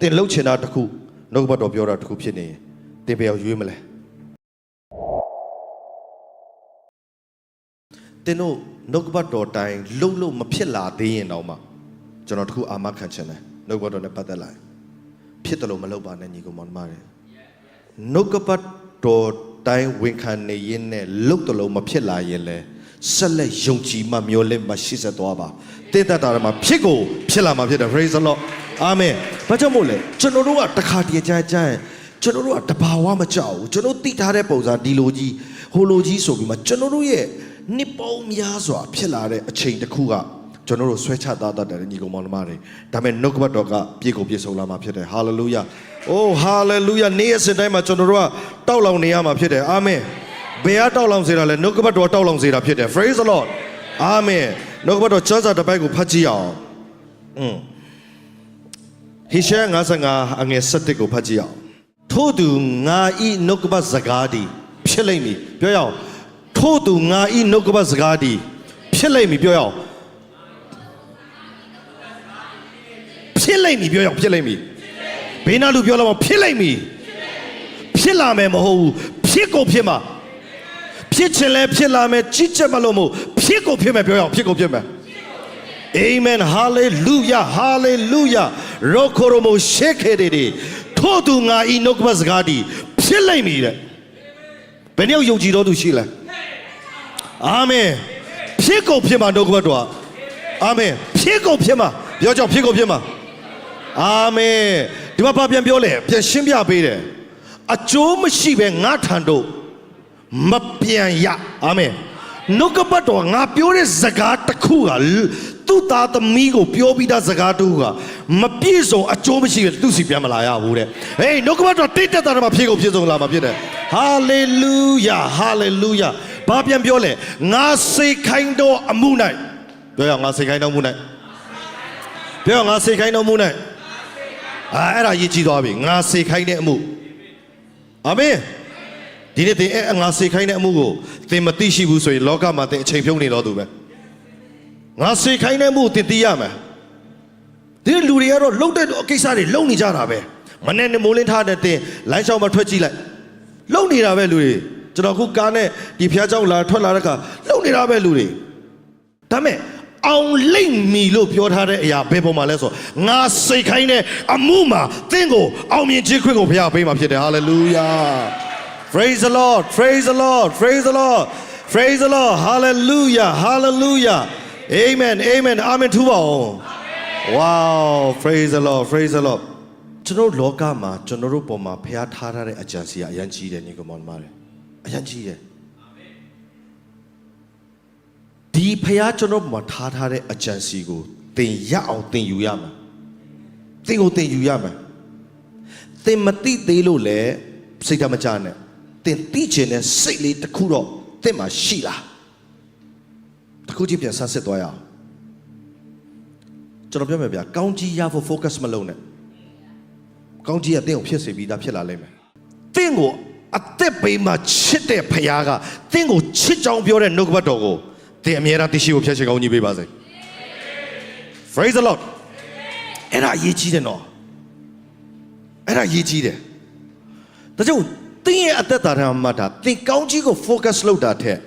တင်လှုပ်ချင်တာတစ်ခုနှုတ်ကပတ်တော်ပြောတာတစ်ခုဖြစ်နေရင်တင်ဘယ်ရောက်ရွေးမလဲတင်တို့နှုတ်ကပတ်တော်တိုင်းလှုပ်လို့မဖြစ်လာသေးရင်တော့မှကျွန်တော်တစ်ခုအာမခံချင်တယ်နှုတ်ကပတ်တော်နဲ့ပတ်သက်လာရင်ဖြစ်တယ်လို့မလုပ်ပါနဲ့ညီကောင်မောင်မတွေနှုတ်ကပတ်တော်တိုင်းဝန်ခံနေရင်နဲ့လှုပ်တယ်လို့မဖြစ်လာရင်လဲဆက်လက်ယုံကြည်မှမျော်လင့်မှရှိစေသွားပါတင်းတတ်တာမှာဖြစ်ကိုဖြစ်လာမှာဖြစ်တယ် praise the lord အာမင်ဘာကြောင့်မို့လဲကျွန်တော်တို့ကတခါတည်းကြမ်းကြမ်းကျွန်တော်တို့ကတဘာဝမကြောက်ဘူးကျွန်တော်သိထားတဲ့ပုံစံဒီလိုကြီးဟိုလိုကြီးဆိုပြီးမှကျွန်တော်တို့ရဲ့နှစ်ပေါင်းများစွာဖြစ်လာတဲ့အချိန်တစ်ခုကကျွန်တော်တို့ဆွဲချသားတတ်တယ်ညီကောင်မောင်နှမတွေဒါပေမဲ့နှုတ်ကပတ်တော်ကပြည့်ကိုပြည့်စုံလာမှာဖြစ်တယ်ဟာလေလုယာအိုးဟာလေလုယာနေ့ရက်စဉ်တိုင်းမှာကျွန်တော်တို့ကတောက်လောင်နေရမှာဖြစ်တယ်အာမင်ဘယ်ကတောက်လောင်စေတာလဲနှုတ်ကပတ်တော်တောက်လောင်စေတာဖြစ်တယ် praise the lord အာမင်နှုတ်ကပတ်တော်ချမ်းသာတစ်ပိုက်ကိုဖတ်ကြည့်အောင်อืม ဟေရှာယ55အငယ်7ကိုဖတ်ကြည့်အောင်ထို့သူငါဤနှုတ်ကပတ်စကားသည်ဖြစ်လိမ့်မည်ပြောရအောင်ထို့သူငါဤနှုတ်ကပတ်စကားသည်ဖြစ်လိမ့်မည်ပြောရအောင်ဖြစ်လိမ့်မည်ပြောရအောင်ဖြစ်လိမ့်မည်ဘေးနာလူပြောလာမဖြစ်လိမ့်မည်ဖြစ်လာမယ်မဟုတ်ဘူးဖြစ်ကိုဖြစ်မှာဖြစ်ချင်လဲဖြစ်လာမယ်ကြီးချက်မလို့မဟုတ်ဖြစ်ကိုဖြစ်မယ်ပြောရအောင်ဖြစ်ကိုဖြစ်မယ် Amen hallelujah hallelujah ရောခရမိုရှေခေတွေထို့သူငါဤနှုတ်ကပတ်စကားဒီဖြစ်လိမ့်မည်တဲ့ဘယ်နည်းယုံကြည်တော်သူရှိလဲအာမင်ဖြစ်ကုန်ဖြစ်မှာနှုတ်ကပတ်တော်အာမင်ဖြစ်ကုန်ဖြစ်မှာပြောကြောင့်ဖြစ်ကုန်ဖြစ်မှာအာမင်ဒီမှာဘာပြန်ပြောလဲပြန်ရှင်းပြပေးတယ်အကျိုးမရှိပဲငါထံတို့မပြန်ရအာမင်နှုတ်ကပတ်တော်ငါပြောတဲ့စကားတစ်ခုက သူ့သားသမီးကိုပြောပြီးသားစကားတစ်ခုကမပြည့်စုံအကျိုးမရှိပဲသူ့စီပြန်မလာရဘူးတဲ့ဟေးနှုတ်ကပတ်တော်တိတ်တက်တာတော့မဖြစ်ကုန်ဖြစ်စုံလာမှာဖြစ်တယ်ဟာလေလုယာဟာလေလုယာဘာပြန်ပြောလဲငါစေခိုင်းတော်အမှု၌ပြောရအောင်ငါစေခိုင်းတော်အမှု၌ပြောရအောင်ငါစေခိုင်းတော်အမှု၌အာအဲ့ဒါရည်ကြည်သွားပြီငါစေခိုင်းတဲ့အမှုအာမင်ဒီနေ့သင်အဲ့ငါစေခိုင်းတဲ့အမှုကိုသင်မသိရှိဘူးဆိုရင်လောကမှာသင်အချိန်ဖြုံးနေတော့သူပဲ ငါစေခိုင်းတဲ့အမှုကိုသင်သိရမယ်ဒီလူတွေကတော့လှုပ်တဲ့ကိစ္စတွေလှုပ်နေကြတာပဲမနေ့ကမိုးလင်းထားတဲ့သင်လမ်းလျှောက်မှာထွက်ကြည့်လိုက်လှုပ်နေတာပဲလူတွေကျွန်တော်ခုကားနဲ့ဒီဖျားเจ้าလာထွက်လာတဲ့အခါလှုပ်နေတာပဲလူတွေဒါမဲ့အောင်လိမ့်မီလို့ပြောထားတဲ့အရာဘယ်ပေါ်မှာလဲဆိုငါစိတ်ခိုင်းတဲ့အမှုမှာသင်ကိုအောင်မြင်ခြင်းခွင့်ကိုဘုရားပေးမှာဖြစ်တယ်ဟာလေလုယာ Praise the Lord. Praise the Lord. Praise the Lord. Praise the Lord. Hallelujah. Hallelujah. Amen. Amen. Amen ထူပါအောင် Wow. Praise the Lord. Praise the Lord. ကျွန်တော်တို့လောကမှာကျွန်တော်တို့ပုံမှာဖျားထားထားတဲ့အကြံစီကအရန်ကြီးတယ်ညီကောင်မောင်မတွေအရန်ကြီးတယ်ဒီဖျားကျွန်တော်ပုံမှာထားထားတဲ့အကြံစီကိုသင်ရအောင်သင်ယူရမယ်သင်ကိုသင်ယူရမယ်သင်မသိသေးလို့လေစိတ်ဓာတ်မကြနဲ့သင်သိချင်တဲ့စိတ်လေးတစ်ခုတော့သင်မှာရှိလား တစ်ခုချင်းပြန်ဆန်းစစ်သွားရအောင်ကျွန်တော်ပြောမယ်ဗျာကောင်းကြီးရဖို့ focus မလုပ်နဲ့ကောင်းကြီးကသင်ကိုဖြစ်စေပြီးသားဖြစ်လာလိမ့်မယ်သင်ကိုအသက်ပေးမှချစ်တဲ့ဖခင်ကသင်ကိုချစ်ကြောင်ပြောတဲ့နှုတ်ကပတ်တော်ကိုသင်အမြဲတမ်းသိရှိဖို့ဖြတ်ချေကောင်းကြီးပေးပါစေ Praise the Lord အဲ့ဒါအရေးကြီးတယ်နော်အဲ့ဒါအရေးကြီးတယ်ဒါကြောင့်သင်ရဲ့အသက်တာထဲမှာမှတ်တာသင်ကောင်းကြီးကို focus လုပ်တာထက်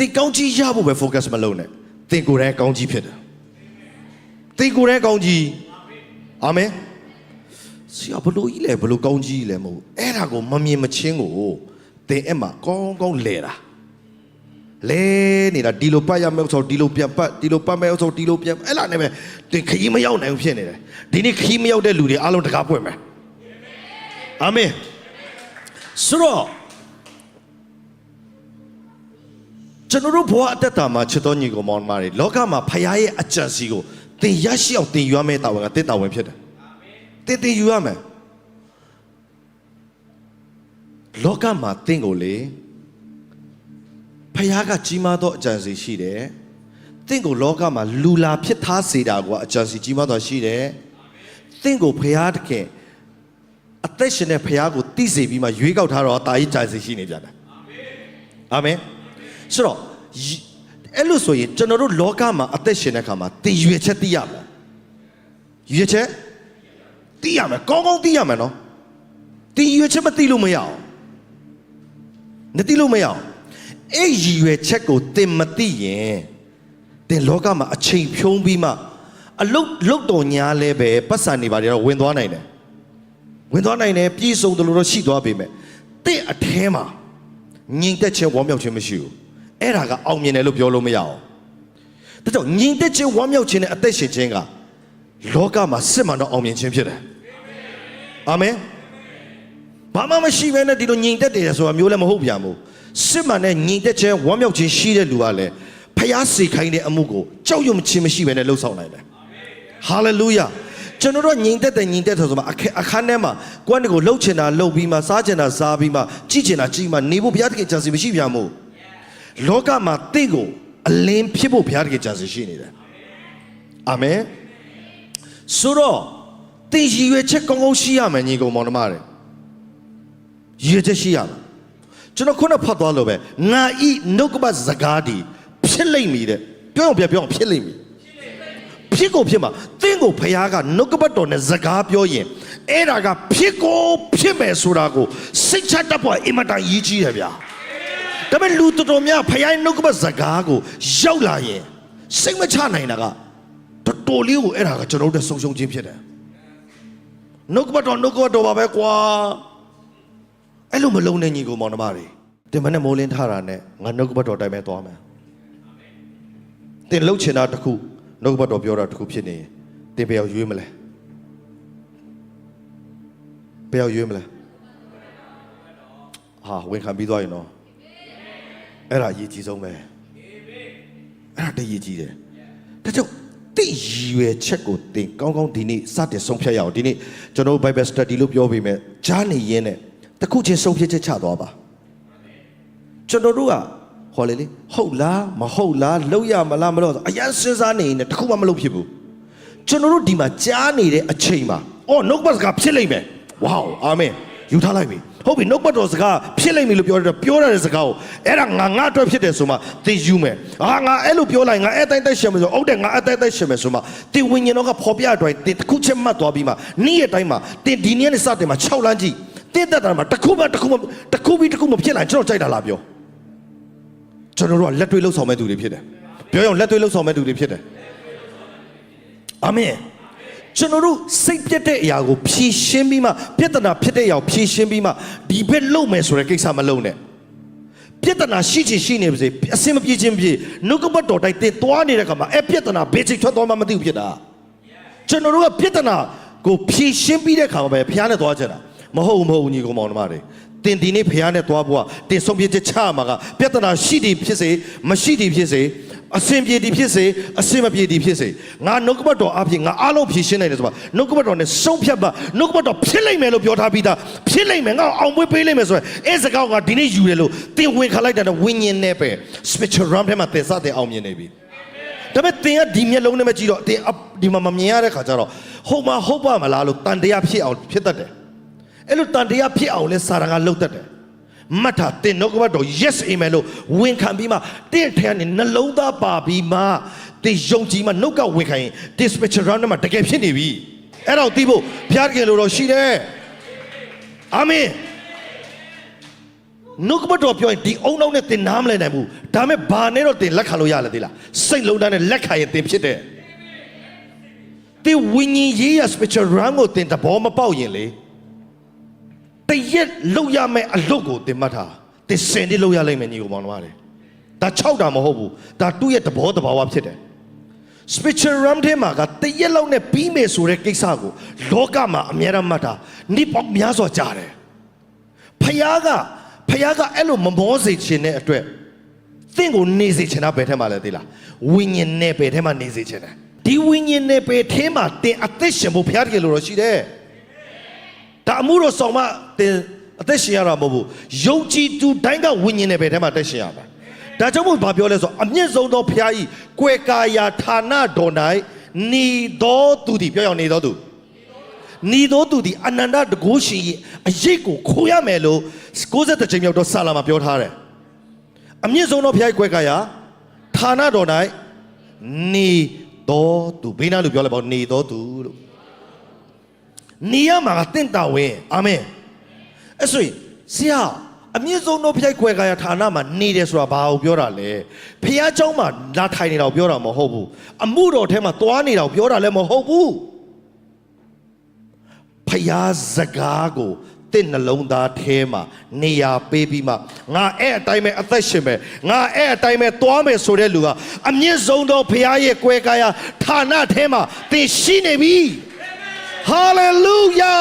သင်ကောင်းကြီးရဖို့ပဲ focus မလုပ်နဲ့သင်ကိုယ်တိုင်ကောင်းကြီးဖြစ်တယ်သင်ကိုယ်တိုင်ကောင်းကြီးအာမင်ဆရာဘလို့ကြီးလဲဘလို့ကောင်းကြီးလဲမဟုတ်အဲ့ဒါကိုမမြင်မချင်းကိုသင်အဲ့မှာကောင်းကောင်းလဲတာလဲနေတာဒီလိုပတ်ရမယ်ဆိုဒီလိုပြန်ပတ်ဒီလိုပတ်မယ်ဆိုဒီလိုပြန်အဲ့လာနေပဲသင်ခရီးမရောက်နိုင်ဘူးဖြစ်နေတယ်ဒီနေ့ခရီးမရောက်တဲ့လူတွေအားလုံးတကားပွင့်မယ်အာမင်ဆိုတော့ ကျွန်တော်တို့ဘဝအသက်တာမှာချစ်တော်ညီကောင်မောင်မတွေလောကမှာဖခင်ရဲ့အကြံစီကိုသင်ရရှိအောင်သင်ယူရမယ့်တာဝန်ကသင်တာဝန်ဖြစ်တယ်သင်သင်ယူရမယ်လောကမှာသင်ကိုလေဖခင်ကကြီးမားသောအကြံစီရှိတယ်သင်ကိုလောကမှာလူလာဖြစ်သားစေတာကအကြံစီကြီးမားသောရှိတယ်သင်ကိုဖခင်တခင်အသက်ရှင်တဲ့ဖခင်ကိုသိစေပြီးမှရွေးကောက်ထားတော့တာကြီးကြာစီရှိနေကြတယ်အာမင်ဆိုတော့ယ အဲ့လို့ဆိုရင်ကျွန်တော်တို့လောကမှာအသက်ရှင်တဲ့အခါမှာတည်ရွယ်ချက်သိရမယ်ရွယ်ချက်ရမယ်ကောင်းကောင်းသိရမယ်နော်တင်ရွယ်ချက်မသိလို့မရအောင်မသိလို့မရအောင်အဲ့ရည်ရွယ်ချက်ကိုတင်မသိရင်တင်လောကမှာအချိန်ဖြုံးပြီးမှအလုတ်လုတ်တော်ညာလဲပဲပတ်စံနေပါလေတော့ဝင်သွားနိုင်တယ်ဝင်သွားနိုင်တယ်ပြည့်စုံတယ်လို့တော့ရှိသွားပေမဲ့တင့်အထဲမှာငြိမ်သက်ခြင်းဝမ်းမြောက်ခြင်းမရှိဘူး အဲ့ဒါကအောင်မြင်တယ်လို့ပြောလို့မရအောင်ဒါကြောင့်ငြိမ်သက်ခြင်းဝမ်းမြောက်ခြင်းနဲ့အသက်ရှင်ခြင်းကလောကမှာစစ်မှန်တော့အောင်မြင်ခြင်းဖြစ်တယ်အာမင်ဘာမှမရှိဘဲနဲ့ဒီလိုငြိမ်သက်တယ်ဆိုတာမျိုးလည်းမဟုတ်ပြန်ဘူးစစ်မှန်တဲ့ငြိမ်သက်ခြင်းဝမ်းမြောက်ခြင်းရှိတဲ့လူကလည်းဖျားစေခိုင်းတဲ့အမှုကိုကြောက်ရွံ့ခြင်းမရှိဘဲနဲ့လှုပ်ဆောင်နိုင်တယ်ဟာလေလုယာကျွန်တော်တို့ညီတက်တဲ့ညီတက်တယ်ဆိုမှအခအခန်းထဲမှာကိုယ့်ကိုလှုပ်ချင်တာလှုပ်ပြီးမှစားချင်တာစားပြီးမှကြည့်ချင်တာကြည့်မှနေဖို့ဘုရားသခင်ကြံစီမရှိပြန်ဘူး လောကမှာတင့်ကိုအလင်းဖြစ်ဖို့ဘုရားသခင်ကြံစီရှိနေတယ်အာမင်ဆိုတော့တင်ရည်ရွယ်ချက်ကောင်းကောင်းရှိရမယ်ညီကောင်မောင်နှမတွေရည်ရွယ်ချက်ရှိရမယ်ကျွန်တော်ခုနဖတ်သွားလို့ပဲငါဤနှုတ်ကပတ်စကားဒီဖြစ်လိမ့်မည်တဲ့ပြောအောင်ပြပြောအောင်ဖြစ်လိမ့်မည်ဖြစ်ကိုဖြစ်မှာသင်ကိုဖခင်ကနှုတ်ကပတ်တော်နဲ့စကားပြောရင်အဲ့ဒါကဖြစ်ကိုဖြစ်မယ်ဆိုတာကိုစိတ်ချတတ်ဖို့အင်မတန်ရည်ကြီးတယ်ဗျာ ဒါပေမဲ့လူတော်တော်များဖခင်နှုတ်ကပတ်စကားကိုရောက်လာရင်စိတ်မချနိုင်တာကတော်တော်လေးကိုအဲ့ဒါကကျွန်တော်တို့ဆုံရှုံခြင်းဖြစ်တယ်နှုတ်ကပတ်တော်နှုတ်ကပတ်တော်ပါပဲကွာအဲ့လိုမလုံးနဲ့ညီကိုမောင်နှမတွေတင်မနဲ့မိုးလင်းထားတာနဲ့ငါနှုတ်ကပတ်တော်တိုင်းပဲသွားမယ်တင်လှုပ်ချင်တာတစ်ခုနှုတ်ကပတ်တော်ပြောတာတစ်ခုဖြစ်နေရင်တင်ဘယ်ရောက်ရွေးမလဲဘယ်ရောက်ရွေးမလဲဟာဝင်ခံပြီးသွားရင်တော့ အဲ့ဒါအရေးကြီးဆုံးပဲအဲ့ဒါတည်းရေးကြီးတယ်ဒါကြောင့်တိရည်ရွယ်ချက်ကိုတင်ကောင်းကောင်းဒီနေ့စတင်ဆုံးဖြတ်ရအောင်ဒီနေ့ကျွန်တော်တို့ Bible study လို့ပြောပြီးမြဲကြားနေရင်းနဲ့တစ်ခုချင်းဆုံးဖြတ်ချက်ချသွားပါကျွန်တော်တို့ကဟောလေလေဟုတ်လားမဟုတ်လားလောက်ရမလားမလို့အရင်စဉ်းစားနေရင်တခုမှမလုပ်ဖြစ်ဘူးကျွန်တော်တို့ဒီမှာကြားနေတဲ့အချိန်မှာအော်နှုတ်ပတ်စကားဖြစ်လိမ့်မယ်ဝေါအာမင် ယူထားလိုက်ပြီဟုတ်ပြီနှုတ်ပတ်တော်စကားဖြစ်လိမ့်မယ်လို့ပြောတယ်ပြောရတဲ့စကားကိုအဲ့ဒါငါငါအတွက်ဖြစ်တယ်ဆိုမှသင်ယူမယ်အာငါအဲ့လိုပြောလိုက်ငါအဲ့တိုင်းတိုက်ရှင်မယ်ဆိုဟုတ်တယ်ငါအဲ့တိုင်းတိုက်ရှင်မယ်ဆိုမှသင်ဝိညာဉ်တော်ကဖော်ပြအတိုင်းသင်တစ်ခုချက်မှတ်သွားပြီးမှနေ့ရက်တိုင်းမှာသင်ဒီနေ့နဲ့စတင်မှာ6လမ်းကြည့်သင်သက်တာမှာတစ်ခုမှတစ်ခုမှတစ်ခုပြီးတစ်ခုမဖြစ်လာကျွန်တော်ကြိုက်တာလားပြောကျွန်တော်တို့ကလက်တွေ့လှုပ်ဆောင်မဲ့သူတွေဖြစ်တယ်ပြောရအောင်လက်တွေ့လှုပ်ဆောင်မဲ့သူတွေဖြစ်တယ်အာမင် ကျွန်တော်တို့စိတ်ပြတ်တဲ့အရာကိုဖြည့်ရှင်းပြီးမှပြဿနာဖြစ်တဲ့အရာကိုဖြည့်ရှင်းပြီးမှဒီဘက်လုံမယ်ဆိုတဲ့ကိစ္စမလုံနဲ့ပြဿနာရှိချင်ရှိနေပါစေအစင်မပြေခြင်းပြေနှုတ်ကပတ်တော်တိုင်းတင်သွားနေတဲ့ခါမှာအဲ့ပြဿနာဘယ်ချိန်ထွက်သွားမှမသိဘူးဖြစ်တာကျွန်တော်တို့ကပြဿနာကိုဖြည့်ရှင်းပြီးတဲ့ခါမှာပဲဖျားနဲ့သွားကြတာမဟုတ်ဘူးမဟုတ်ဘူးညီကောင်မောင်နှမတွေတင်ဒီနေ့ဖျားနဲ့သွားဖို့ကတင်ဆုံးဖြတ်ချက်ချရမှာကပြဿနာရှိတယ်ဖြစ်စေမရှိတယ်ဖြစ်စေ အစင်ပြေသည်ဖြစ်စေအစင်မပြေသည်ဖြစ်စေငါနှုတ်ကပတ်တော်အပြင်ငါအားလုံးဖြည့်ရှင်းနိုင်တယ်ဆိုပါနှုတ်ကပတ်တော်နဲ့ဆုံးဖြတ်ပါနှုတ်ကပတ်တော်ဖြစ်လိမ့်မယ်လို့ပြောထားပြီးသားဖြစ်လိမ့်မယ်ငါအောင်ပွဲပေးလိမ့်မယ်ဆိုရင်အဲစကားကဒီနေ့ယူတယ်လို့တင်ဝင်ခလိုက်တဲ့ဝိညာဉ်နဲ့ပဲ spiritual realm ထဲမှာသင်စတဲ့အောင်မြင်နေပြီဒါပေမဲ့သင်ကဒီမျက်လုံးနဲ့မကြည့်တော့သင်ဒီမှာမမြင်ရတဲ့ခါကျတော့ဟုတ်မဟုတ်ပါမလားလို့တန်တရားဖြစ်အောင်ဖြစ်တတ်တယ်အဲ့လိုတန်တရားဖြစ်အောင်လဲစာရန်ကလှုပ်တတ်တယ် မတ်တာတင်နှုတ်ကပတ်တော် yes amen လို့ဝင်ခံပြီးမှတင့်ထဲကနေနှလုံးသားပါပြီးမှတင်ယုံကြည်မှနှုတ်ကဝင်ခံရင် dispatcher round မှာတကယ်ဖြစ်နေပြီအဲ့တော့သိဖို့ဘုရားတကယ်လို့တော့ရှိတယ်အာမင်နှုတ်ကပတ်တော်ပြောရင်ဒီအုံနောက်နဲ့တင်နားမလဲနိုင်ဘူးဒါမဲ့ဘာနဲ့တော့တင်လက်ခံလို့ရလဲသိလားစိတ်လုံးသားနဲ့လက်ခံရင်တင်ဖြစ်တယ်တင်ဝိညာဉ်ရေးရ spiritual realm ကိုတင်တဘောမပေါက်ရင်လေ တရက်လောက်ရမယ့်အလုပ်ကိုတင်မှတ်ထားတင်စင်တိလောက်ရလိမ့်မယ်ညီကောင်မောင်နှမတွေဒါ6တာမဟုတ်ဘူးဒါသူ့ရဲ့တဘောတဘာဝဖြစ်တယ် spiritual realm ထဲမှာကတရက်လောက်နဲ့ပြီးမယ်ဆိုတဲ့ကိစ္စကိုလောကမှာအများရမှတ်တာနိပေါင်းများစွာကြားတယ်ဖယားကဖယားကအဲ့လိုမမောစေခြင်းတဲ့အတွက်သင်ကိုနေစေချင်တာဘယ်ထဲမှာလဲသိလားဝိညာဉ်နဲ့ဘယ်ထဲမှာနေစေချင်တယ်ဒီဝိညာဉ်နဲ့ဘယ်ထဲမှာတင်အသက်ရှင်ဖို့ဖယားတကယ်လို့တော့ရှိတယ် ဒါအမှုတော်ဆောင်မတင်အသက်ရှင်ရတာမဟုတ်ဘူးယုံကြည်သူတိုင်းကဝိညာဉ်နဲ့ပဲထဲမှာအသက်ရှင်ရမှာဒါကြောင့်မို့ဘာပြောလဲဆိုတော့အမျက်ဆုံးသောဖျားကြီးကွယ်ကာယာဌာနတော်၌နေတော်သူသည်ပြောရအောင်နေတော်သူနေတော်သူသည်အနန္တတကုရှင်ရဲ့အရေးကိုခိုးရမယ်လို့60ချိန်မြောက်တော့ဆာလာမှာပြောထားတယ်အမျက်ဆုံးသောဖျားကြီးကွယ်ကာယာဌာနတော်၌နေတော်သူဘေးနားလို့ပြောလိုက်ပါဦးနေတော်သူလို့ နေရမှာကတင့်တာဝင်အာမင်အဲ့ဆိုရင်ဆရာအမြင့်ဆုံးသောဖျိုက်ခွဲကာယဌာနမှာနေတယ်ဆိုတာဘာကိုပြောတာလဲဖះเจ้าမှာလာထိုင်နေတာကိုပြောတာမဟုတ်ဘူးအမှုတော်ထဲမှာသွားနေတာကိုပြောတာလည်းမဟုတ်ဘူးဖះစကားကိုတင့်နှလုံးသားထဲမှာနေရာပေးပြီးမှငါအဲ့အတိုင်းပဲအသက်ရှင်ပဲငါအဲ့အတိုင်းပဲသွားမယ်ဆိုတဲ့လူကအမြင့်ဆုံးသောဖះရဲ့ကွဲကာယဌာနထဲမှာသင်ရှိနေပြီ ဟာလေလုယာ